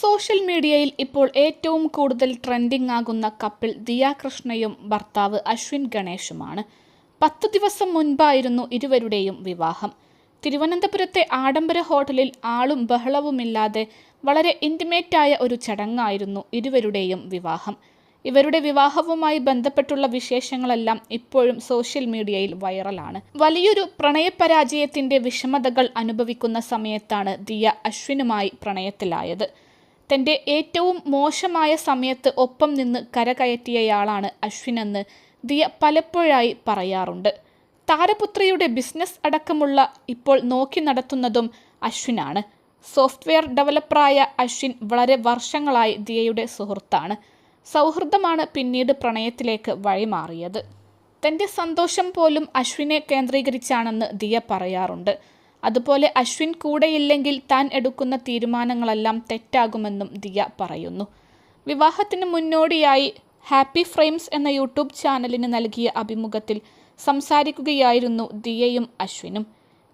Social മീഡിയയിൽ ഇപ്പോൾ ഏറ്റവും കൂടുതൽ ട്രെൻഡിംഗ് ആകുന്ന കപ്പിൾ ദിയ കൃഷ്ണയും ഭർത്താവ് അശ്വിൻ ഗണേഷുമാണ്. പത്തു ദിവസം മുൻപായിരുന്നു ഇരുവരുടെയും വിവാഹം. തിരുവനന്തപുരത്തെ ആഡംബര ഹോട്ടലിൽ ആളും ബഹളവുമില്ലാതെ വളരെ ഇന്റിമേറ്റായ ഒരു ചടങ്ങായിരുന്നു ഇരുവരുടെയും വിവാഹം. ഇവരുടെ വിവാഹവുമായി ബന്ധപ്പെട്ടുള്ള വിശേഷങ്ങളെല്ലാം ഇപ്പോഴും സോഷ്യൽ മീഡിയയിൽ വൈറലാണ്. വലിയൊരു പ്രണയപരാജയത്തിന്റെ വിഷമതകൾ അനുഭവിക്കുന്ന സമയത്താണ് ദിയ അശ്വിനുമായി പ്രണയത്തിലായത്. തന്റെ ഏറ്റവും മോശമായ സമയത്ത് ഒപ്പം നിന്ന് കരകയറ്റിയയാളാണ് അശ്വിനെന്ന് ദിയ പലപ്പോഴായി പറയാറുണ്ട്. താരപുത്രിയുടെ ബിസിനസ് അടക്കമുള്ള ഇപ്പോൾ നോക്കി നടത്തുന്നതും അശ്വിനാണ്. സോഫ്റ്റ്വെയർ ഡെവലപ്പറായ അശ്വിൻ വളരെ വർഷങ്ങളായി ദിയയുടെ സുഹൃത്താണ്. സൗഹൃദമാണ് പിന്നീട് പ്രണയത്തിലേക്ക് വഴിമാറിയത്. തന്റെ സന്തോഷം പോലും അശ്വിനെ കേന്ദ്രീകരിച്ചാണെന്ന് ദിയ പറയാറുണ്ട്. അതുപോലെ അശ്വിൻ കൂടെയില്ലെങ്കിൽ താൻ എടുക്കുന്ന തീരുമാനങ്ങളെല്ലാം തെറ്റാകുമെന്നും ദിയ പറയുന്നു. വിവാഹത്തിന് മുന്നോടിയായി ഹാപ്പി ഫ്രെയിംസ് എന്ന യൂട്യൂബ് ചാനലിന് നൽകിയ അഭിമുഖത്തിൽ സംസാരിക്കുകയായിരുന്നു ദിയയും അശ്വിനും.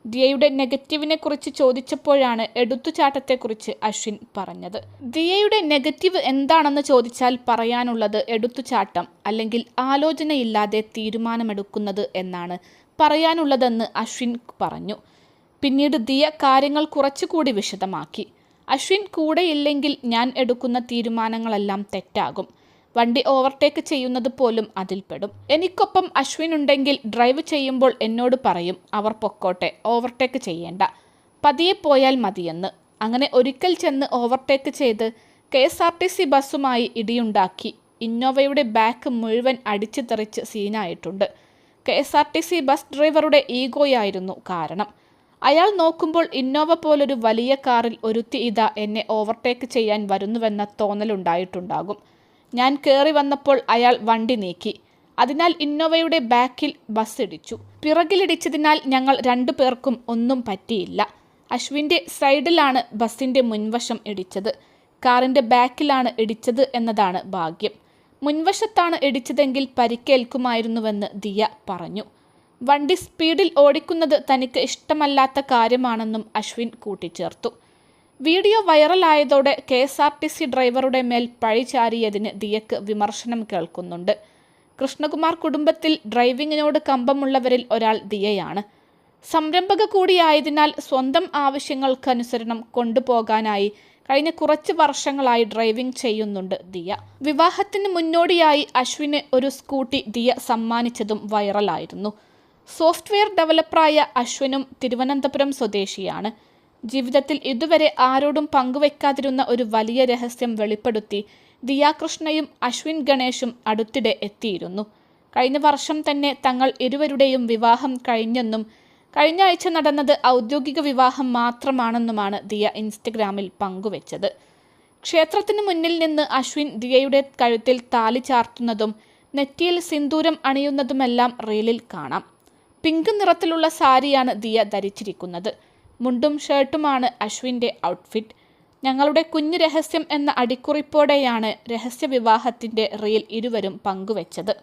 ദിയയുടെ നെഗറ്റീവിനെ കുറിച്ച് ചോദിച്ചപ്പോഴാണ് എടുത്തുചാട്ടത്തെക്കുറിച്ച് അശ്വിൻ പറഞ്ഞത്. ദിയയുടെ നെഗറ്റീവ് എന്താണെന്ന് ചോദിച്ചാൽ പറയാനുള്ളത് എടുത്തുചാട്ടം അല്ലെങ്കിൽ ആലോചനയില്ലാതെ തീരുമാനമെടുക്കുന്നത് എന്നാണ് പറയാനുള്ളതെന്ന് അശ്വിൻ പറഞ്ഞു. പിന്നീട് ദിയ കാര്യങ്ങൾ കുറച്ചുകൂടി വിശദമാക്കി. അശ്വിൻ കൂടെയില്ലെങ്കിൽ ഞാൻ എടുക്കുന്ന തീരുമാനങ്ങളെല്ലാം തെറ്റാകും. വണ്ടി ഓവർടേക്ക് ചെയ്യുന്നത് പോലും അതിൽപ്പെടും എനിക്കൊപ്പം അശ്വിൻ ഉണ്ടെങ്കിൽ ഡ്രൈവ് ചെയ്യുമ്പോൾ എന്നോട് പറയും അവർ പൊക്കോട്ടെ ഓവർടേക്ക് ചെയ്യേണ്ട. പതിയെ പോയാൽ മതിയെന്ന്. അങ്ങനെ ഒരിക്കൽ ചെന്ന് ഓവർടേക്ക് ചെയ്ത് K S R T C ബസ്സുമായി ഇടിയുണ്ടാക്കി. ഇന്നോവയുടെ ബാക്ക് മുഴുവൻ അടിച്ചു തെറിച്ച് സീനായിട്ടുണ്ട്. K S R T C bus ഡ്രൈവറുടെ ഈഗോയായിരുന്നു കാരണം. അയാൾ നോക്കുമ്പോൾ ഇന്നോവ പോലൊരു വലിയ കാറിൽ ഒരുത്തി ഇതാ എന്നെ ഓവർടേക്ക് ചെയ്യാൻ വരുന്നുവെന്ന തോന്നലുണ്ടായിട്ടുണ്ടാകും. ഞാൻ കയറി വന്നപ്പോൾ അയാൾ വണ്ടി നീക്കി. അതിനാൽ ഇന്നോവയുടെ ബാക്കിൽ ബസ് ഇടിച്ചു. പിറകിലിടിച്ചതിനാൽ ഞങ്ങൾ രണ്ടു പേർക്കും ഒന്നും പറ്റിയില്ല. അശ്വിന്റെ സൈഡിലാണ് ബസ്സിന്റെ മുൻവശം ഇടിച്ചത്. കാറിന്റെ ബാക്കിലാണ് ഇടിച്ചത് എന്നതാണ് ഭാഗ്യം. മുൻവശത്താണ് ഇടിച്ചതെങ്കിൽ പരിക്കേൽക്കുമായിരുന്നുവെന്ന് ദിയ പറഞ്ഞു. വണ്ടി സ്പീഡിൽ ഓടിക്കുന്നത് തനിക്ക് ഇഷ്ടമല്ലാത്ത കാര്യമാണെന്നും അശ്വിൻ കൂട്ടിച്ചേർത്തു. Video വൈറലായതോടെ K S R T C ഡ്രൈവറുടെ മേൽ പഴി ചാരിയതിന് ദിയക്ക് വിമർശനം കേൾക്കുന്നുണ്ട്. കൃഷ്ണകുമാർ കുടുംബത്തിൽ ഡ്രൈവിങ്ങിനോട് കമ്പമുള്ളവരിൽ ഒരാൾ ദിയയാണ്. സംരംഭക കൂടിയായതിനാൽ സ്വന്തം ആവശ്യങ്ങൾക്കനുസരണം കൊണ്ടുപോകാനായി കഴിഞ്ഞ കുറച്ച് വർഷങ്ങളായി ഡ്രൈവിംഗ് ചെയ്യുന്നുണ്ട് ദിയ. വിവാഹത്തിന് മുന്നോടിയായി അശ്വിന് ഒരു സ്കൂട്ടി ദിയ സമ്മാനിച്ചതും വൈറലായിരുന്നു. സോഫ്റ്റ്വെയർ ഡെവലപ്പറായ അശ്വിനും തിരുവനന്തപുരം സ്വദേശിയാണ്. ജീവിതത്തിൽ ഇതുവരെ ആരോടും പങ്കുവെക്കാതിരുന്ന ഒരു വലിയ രഹസ്യം വെളിപ്പെടുത്തി ദിയാകൃഷ്ണയും അശ്വിൻ ഗണേഷും അടുത്തിടെ എത്തിയിരുന്നു. കഴിഞ്ഞ വർഷം തന്നെ തങ്ങൾ ഇരുവരുടെയും വിവാഹം കഴിഞ്ഞെന്നും കഴിഞ്ഞ ആഴ്ച നടന്നത് ഔദ്യോഗിക വിവാഹം മാത്രമാണെന്നുമാണ് ദിയ ഇൻസ്റ്റഗ്രാമിൽ പങ്കുവച്ചത്. ക്ഷേത്രത്തിന് മുന്നിൽ നിന്ന് അശ്വിൻ ദിയയുടെ കഴുത്തിൽ താലി ചാർത്തുന്നതും നെറ്റിയിൽ സിന്ദൂരം അണിയുന്നതുമെല്ലാം റീലിൽ കാണാം. പിങ്ക് നിറത്തിലുള്ള സാരിയാണ് ദിയ ധരിച്ചിരിക്കുന്നത്. മുണ്ടും ഷർട്ടുമാണ് അശ്വിന്റെ ഔട്ട്ഫിറ്റ് ഞങ്ങളുടെ കുഞ്ഞു രഹസ്യം എന്ന അടിക്കുറിപ്പോടെയാണ് രഹസ്യ വിവാഹത്തിന്റെ റീൽ ഇരുവരും പങ്കുവച്ചത്.